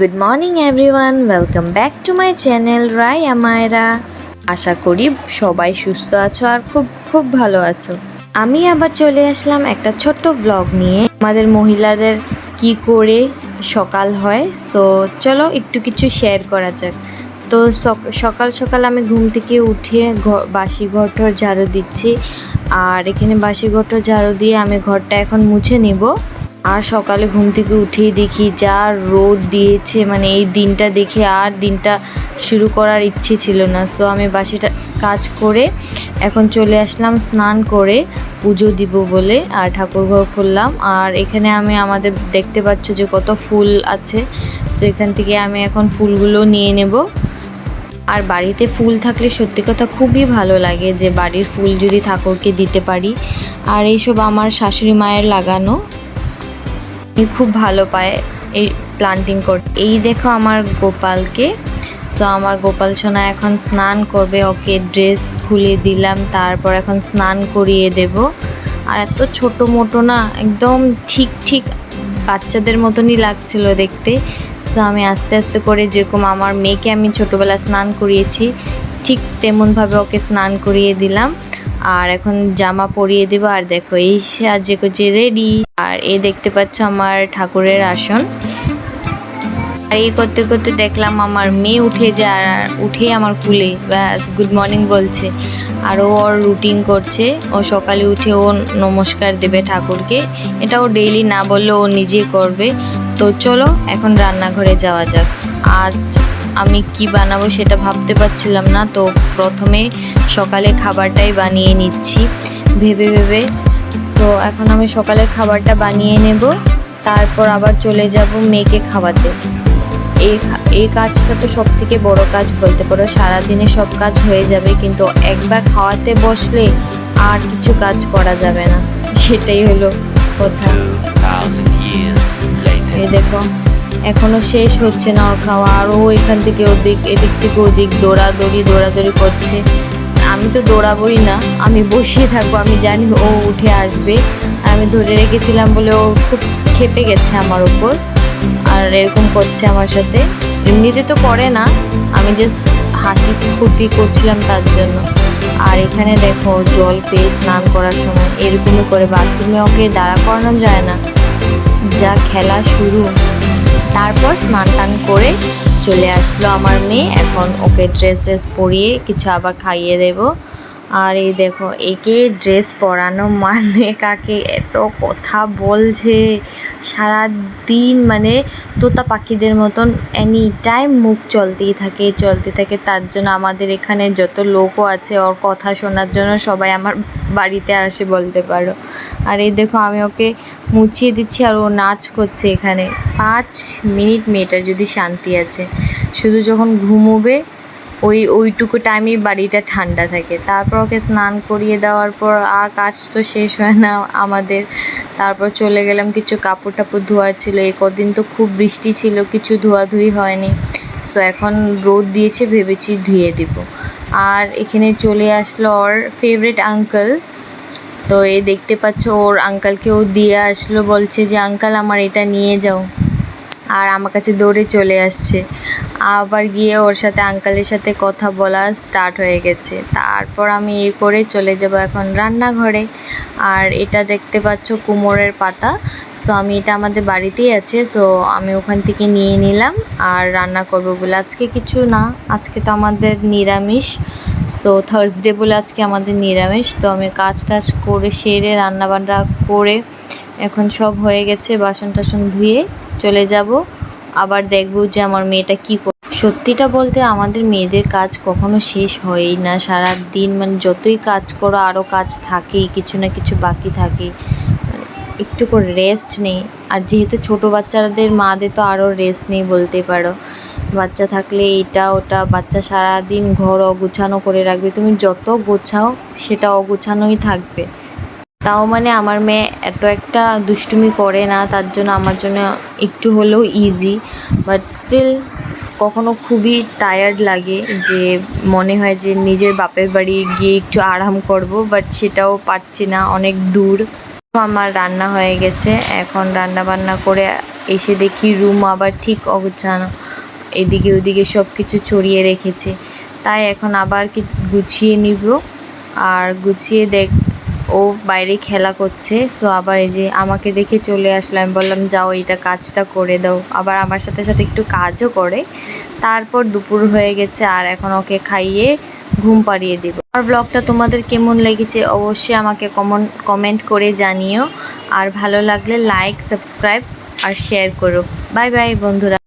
Good morning everyone welcome back to my channel Rai Amayra আশা করি সবাই সুস্থ আছো আর খুব খুব ভালো আছো। আমি আবার চলে আসলাম একটা ছোট্ট ব্লগ নিয়ে। আমাদের মহিলাদের কি করে সকাল হয় সো চলো একটু কিছু শেয়ার করা যাক। তো সকাল সকাল আমি ঘুম থেকে উঠে বাসি ঘরটর ঝাড়ু দিচ্ছি। আর এখানে বাসি ঘরটর ঝাড়ু দিয়ে আমি ঘরটা এখন মুছে নিব। আর সকালে ঘুম থেকে উঠেই দেখি যা রোদ দিয়েছে মানে এই দিনটা দেখে আর দিনটা শুরু করার ইচ্ছে ছিল না। সো আমি বাসিটা কাজ করে এখন চলে আসলাম স্নান করে পুজো দিব বলে আর ঠাকুর ঘর খুললাম। আর এখানে আমি আমাদের দেখতে পাচ্ছ যে কত ফুল আছে সো এখান থেকে আমি এখন ফুলগুলো নিয়ে নেব। আর বাড়িতে ফুল থাকলে সত্যি কথা খুবই ভালো লাগে যে বাড়ির ফুল যদি ঠাকুরকে দিতে পারি। আর এইসব আমার শাশুড়ি মায়ের লাগানো। খুব ভালো পায় এই প্লান্টিং করতে এই দেখো আমার গোপালকে। সো আমার গোপাল সোনা এখন স্নান করবে, ওকে ড্রেস খুলে দিলাম, তারপর এখন স্নান করিয়ে দেব। আর এত ছোট মোটো না, একদম ঠিক ঠিক বাচ্চাদের মতনই লাগছিল দেখতে। সো আমি আস্তে আস্তে করে যেরকম আমার মেয়েকে আমি ছোটোবেলা স্নান করিয়েছি, ঠিক তেমনভাবে ওকে স্নান করিয়ে দিলাম। আর এখন জামা পরিয়ে দেবো, আর দেখো এই সাজে যে রেডি আর এই দেখতে পাচ্ছ আমার ঠাকুরের আসন। আর এই করতে করতে দেখলাম আমার মেয়ে উঠে যায়, আর উঠেই আমার কুলে, ব্যাস গুড মর্নিং বলছে। আর ও ওর রুটিন করছে। ও সকালে উঠে ও নমস্কার দেবে ঠাকুরকে। এটা ও ডেইলি না বললে ও নিজে করবে। তো চলো, এখন রান্নাঘরে যাওয়া যাক। আজ আমি কি বানাবো সেটা ভাবতে পারছিলাম না তো প্রথমে সকালে খাবারটাই বানিয়ে নিচ্ছি ভেবে ভেবে। তো এখন আমি সকালের খাবারটা বানিয়ে নেব তারপর আবার চলে যাব মেয়েকে খাওয়াতে। এই এই কাজটা তো সব থেকে বড় কাজ বলতে পারো সারাদিনে সব কাজ হয়ে যাবে কিন্তু একবার খাওয়াতে বসলে আর কিছু কাজ করা যাবে না। সেটাই হলো কথা। 2,000 years later. এই দেখো। এখনও শেষ হচ্ছে না ওর খাওয়া। আর ও এখান থেকে ওদিক, এদিক থেকে ওদিক দৌড়াদৌড়ি দৌড়াদৌড়ি করছে। আমি তো দৌড়াবোই না, আমি বসিয়ে থাকব, আমি জানি ও উঠে আসবে। আমি ধরে রেখেছিলাম বলে ও খুব খেপে গেছে আমার উপর, আর এরকম করছে আমার সাথে। এমনিতে তো করে না, আমি জাস্ট হাসি ফুর্তি করছিলাম তার জন্য। আর এখানে দেখো জল পেয়ে স্নান করার সময় এরকমই করে, বাথরুমে ওকে দাঁড়া করানো যায় না। যা খেলা শুরু। তারপর স্নান টান করে চলে আসলো আমার মেয়ে। এখন ওকে ড্রেস ড্রেস পরিয়ে কিছু আবার খাইয়ে দেব। আর এই দেখো, একে ড্রেস পরানো মানে কাকে এত কথা বলছে। সারা দিন মানে তোতা পাখিদের মতন এনি টাইম মুখ চলতেই থাকে চলতে থাকে। তার জন্য আমাদের এখানে যত লোকও আছে, ওর কথা শোনার জন্য সবাই আমার বাড়িতে আসে বলতে পারো। আর এই দেখো, আমি ওকে মুছিয়ে দিচ্ছি আর ও নাচ করছে এখানে। পাঁচ মিনিট মেয়েটার যদি শান্তি আছে। শুধু যখন ঘুমোবে ওই, ওইটুকু টাইমেই বাড়িটা ঠান্ডা থাকে। তারপর ওকে স্নান করিয়ে দেওয়ার পর আর কাজ তো শেষ হয় না আমাদের। তারপর চলে গেলাম, কিছু কাপড় টাপড় ধোয়ার ছিল। এই কদিন তো খুব বৃষ্টি ছিল, কিছু ধোয়াধুয়ি হয়নি। সো এখন রোদ দিয়েছে, ভেবেছি ধুয়ে দিব। আর এখানে চলে আসলো ওর ফেভারিট আঙ্কেল তো এই দেখতে পাচ্ছ, ওর আঙ্কালকেও দিয়ে আসলো, বলছে যে আঙ্কাল আমার এটা নিয়ে যাও। আমার কাছে দৌড়ে চলে আসছে। আবার গিয়ে ওর সাথে আঙ্কালের সাথে কথা বলা স্টার্ট হয়ে গেছে। তারপর আমি এ করে চলে যাব এখন রান্নাঘরে। আর এটা দেখতে পাচ্ছ কুমোরের পাতা। সো আমি এটা আমাদের বাড়িতেই আছে। সো আমি ওখান থেকে নিয়ে নিলাম আর রান্না করব বলে। আজকে কিছু না, আজকে তো আমাদের নিরামিষ। সো থার্সডে বলে আজকে আমাদের নিরামিষ। তো আমি কাজ টাজ করে সেরে, রান্নাবান্না করে এখন সব হয়ে গেছে বাসন টাসন ধুয়ে। চলে যাব। আবার দেখব যে আমার মেয়েটা কি করে, সত্যিটা বলতে আমাদের মেয়েদের কাজ কখনো শেষ হয়ই না। সারা দিন মানে যতই কাজ করো আরও কাজ থাকেই, কিছু না কিছু বাকি থাকে। মানে একটু করে রেস্ট নেই। আর যেহেতু ছোট বাচ্চাদের, মাদের তো আরও রেস্ট নেই বলতে পারো। বাচ্চা থাকলে এটা ওটা, বাচ্চা সারাদিন ঘর অগুছানো করে রাখবে। তুমি যত গোছাও, সেটা অগুছানোই থাকবে। তাও মানে আমার মেয়ে এত একটা দুষ্টুমি করে না, তার জন্য আমার জন্য একটু হলেও ইজি বাট স্টিল কখনো খুবই টায়ার্ড লাগে যে মনে হয় যে নিজের বাপের বাড়ি গিয়ে একটু আরাম করব বাট সেটাও পাচ্ছি না, অনেক দূর। আমার রান্না হয়ে গেছে, এখন রান্না বান্না করে এসে দেখি রুম আবার ঠিক অগোছানো, এদিকে ওদিকে সব কিছু ছড়িয়ে রেখেছে। তাই এখন আবার কি গুছিয়ে নিব, আর গুছিয়ে দেখ ও বাইরে খেলা করছে সো আবার এই যে আমাকে দেখে চলে আসলো। আমি বললাম, যাও, এইটা কাজটা করে দাও। আবার আমার সাথে সাথে একটু কাজও করে। তারপর দুপুর হয়ে গেছে, আর এখন ওকে খাইয়ে ঘুম পাড়িয়ে দেব। আর ব্লগটা তোমাদের কেমন লেগেছে অবশ্যই আমাকে কমন কমেন্ট করে জানিও। আর ভালো লাগলে লাইক সাবস্ক্রাইব আর শেয়ার করো। বাই বাই বন্ধুরা।